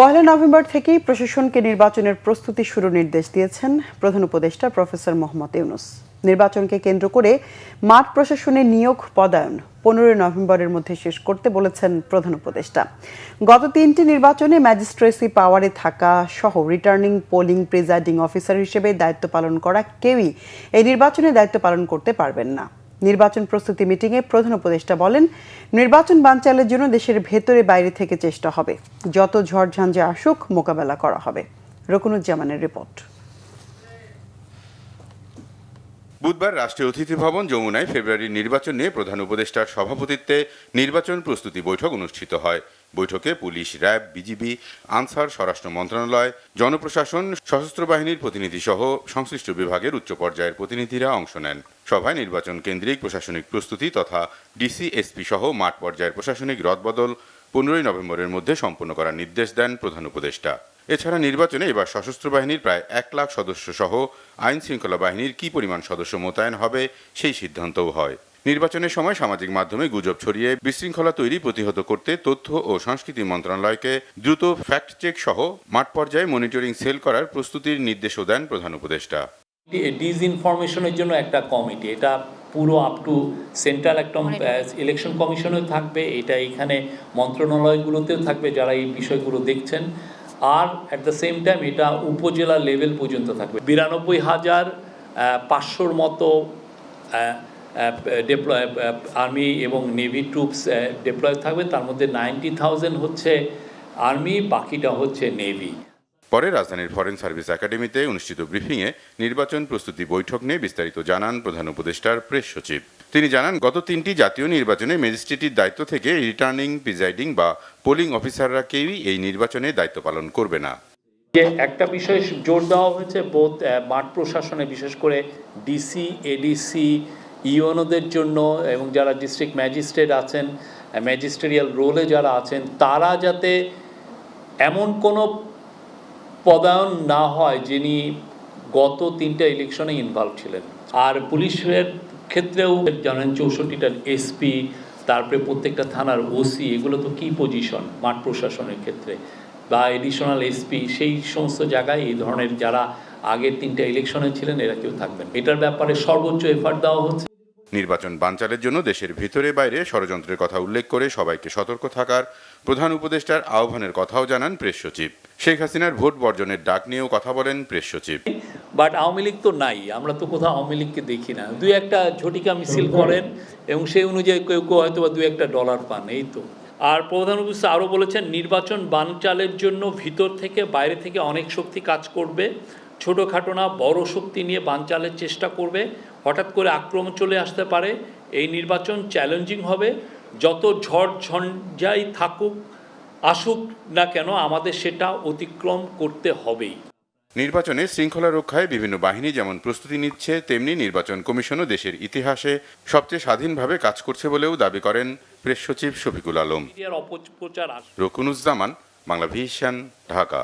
পয়লা November থেকেই প্রশাসনকে নির্বাচনের প্রস্তুতি শুরু নির্দেশ দিয়েছেন প্রধান উপদেষ্টা প্রফেসর মোহাম্মদ ইউনুস। নির্বাচনকে কেন্দ্র করে মাঠ প্রশাসনে নিয়োগ পদায়ন পনেরোই নভেম্বরের মধ্যে শেষ করতে বলেছেন প্রধান উপদেষ্টা। গত তিনটি নির্বাচনে ম্যাজিস্ট্রেসি পাওয়ারে থাকা সহ রিটার্নিং, পোলিং, প্রিজাইডিং অফিসার হিসেবে দায়িত্ব পালন করা কেউই এই নির্বাচনে দায়িত্ব পালন করতে পারবেন না। নির্বাচন প্রস্তুতি মিটিংয়ে প্রধান উপদেষ্টা বলেন, নির্বাচন বানচালের জন্য দেশের ভেতরে বাইরে থেকে চেষ্টা হবে। যত ঝড়ঝাঞ্ঝে আসুক মোকাবেলা করা হবে। রকুনুজ্জামানের রিপোর্ট। বুধবার রাষ্ট্রীয় অতিথি ভবন যমুনায় ফেব্রুয়ারির নির্বাচন নিয়ে প্রধান উপদেষ্টার সভাপতিত্বে নির্বাচন প্রস্তুতি বৈঠক অনুষ্ঠিত হয়। বৈঠকে পুলিশ, র্যাব, বিজিবি, আনসার, স্বরাষ্ট্র মন্ত্রণালয়, জনপ্রশাসন, সশস্ত্র বাহিনীর প্রতিনিধি সহ সংশ্লিষ্ট বিভাগের উচ্চ পর্যায়ের প্রতিনিধিরা অংশ নেন। সভায় নির্বাচন কেন্দ্রিক প্রশাসনিক প্রস্তুতি তথা ডিসি, এসপি সহ মাঠ পর্যায়ের প্রশাসনিক রদবদল পনেরোই নভেম্বরের মধ্যে সম্পন্ন করার নির্দেশ দেন প্রধান উপদেষ্টা। এছাড়া নির্বাচনে এবার সশস্ত্র বাহিনীর প্রায় এক লাখ সদস্য সহ আইন শৃঙ্খলা বাহিনীর কি পরিমাণ সদস্য মোতায়েন হবে সেই সিদ্ধান্তও হয়। নির্বাচনের সময় সামাজিক মাধ্যমে গুজব ছড়িয়ে বিশৃঙ্খলা তৈরি প্রতিহত করতে তথ্য ও সংস্কৃতি মন্ত্রণালয়কে দ্রুত ফ্যাক্ট চেক সহ মাঠ পর্যায়ে মনিটরিং সেল করার প্রস্তুতির নির্দেশও দেন প্রধান উপদেষ্টা। ডিসইনফরমেশনের জন্য একটা কমিটি। এটা পুরো আপ টু সেন্ট্রাল একটা ইলেকশন কমিশনেও থাকবে এটা এখানে মন্ত্রণালয়গুলোতেও থাকবে যারা এই বিষয়গুলো দেখছেন। আর অ্যাট দ্য সেম টাইম এটা উপজেলা লেভেল পর্যন্ত থাকবে। বিরানব্বই হাজার পাঁচশোর মতো ডেপ্লয় আর্মি এবং নেভি ট্রুপস ডেপ্লয় থাকবে। তার মধ্যে নাইনটি থাউজেন্ড হচ্ছে আর্মি বাকিটা হচ্ছে নেভি পরে রাজধানীর ফরেন সার্ভিস একাডেমিতে অনুষ্ঠিত ব্রিফিংয়ে নির্বাচন প্রস্তুতি বৈঠক নিয়ে বিস্তারিত জানান প্রধান উপদেষ্টার প্রেস সচিব। তিনি জানান, গত তিনটি জাতীয় নির্বাচনে ম্যাজিস্ট্রেটির দায়িত্ব থেকে রিটার্নিং প্রিজাইডিং বা পোলিং অফিসাররা কেউই এই নির্বাচনে দায়িত্ব পালন করবে না। একটা বিষয়ে জোর দেওয়া হয়েছে, বোধ মাঠ প্রশাসনে, বিশেষ করে ডিসি এডিসি ইউএনওদের জন্য এবং যারা ডিস্ট্রিক্ট ম্যাজিস্ট্রেট আছেন ম্যাজিস্ট্রেরিয়াল রোলে যারা আছেন, তারা যাতে এমন কোনো পদায়ন না হয় যিনি গত তিনটা ইলেকশনে ইনভলভ ছিলেন। আর পুলিশের ক্ষেত্রেও জানেন চৌষট্টিটা এসপি তারপরে প্রত্যেকটা থানার ওসি এগুলো তো কি পজিশন মাঠ প্রশাসনের ক্ষেত্রে। বা এডিশনাল এসপি সেই সমস্ত জায়গায় এই ধরনের যারা আগের তিনটা ইলেকশনে ছিলেন, এরা কেউ থাকবেন এটার ব্যাপারে সর্বোচ্চ এফার্ট দেওয়া হচ্ছে। নির্বাচন বানচালের জন্য দেশের ভিতরে বাইরে ষড়যন্ত্রের কথা উল্লেখ করে সবাইকে সতর্ক থাকার প্রধান উপদেষ্টার আহ্বানের কথাও জানান প্রেস সচিব। শেখ হাসিনার ভোট বর্জনের ডাক নিয়েও কথা বলেন প্রেস সচিব। বাট আওয়ামী লীগ তো নাই, আমরা তো কোথাও আওয়ামী লীগকে দেখি না। দুই একটা ঝটিকা মিছিল করেন এবং সেই অনুযায়ী কেউ কেউ হয়তো বা দুই একটা ডলার পান, এই তো। আর প্রধান উপদেষ্টা আরও বলেছেন, নির্বাচন বানচালের জন্য ভিতর থেকে বাইরে থেকে অনেক শক্তি কাজ করবে। ছোটোখাটো না, বড় শক্তি নিয়ে বানচালের চেষ্টা করবে। হঠাৎ করে আক্রমণ চলে আসতে পারে। এই নির্বাচন চ্যালেঞ্জিং হবে। যত ঝড় ঝঞ্ঝাই থাকুক আসুক না কেন আমাদের সেটা অতিক্রম করতে হবেই। নির্বাচনে শৃঙ্খলা রক্ষায় বিভিন্ন বাহিনী যেমন প্রস্তুতি নিচ্ছে তেমনি নির্বাচন কমিশনও দেশের ইতিহাসে সবচেয়ে স্বাধীনভাবে কাজ করছে বলেও দাবি করেন প্রেস সচিব শফিকুল আলম। রকুনুজ্জামান বাংলা ভিশন ঢাকা।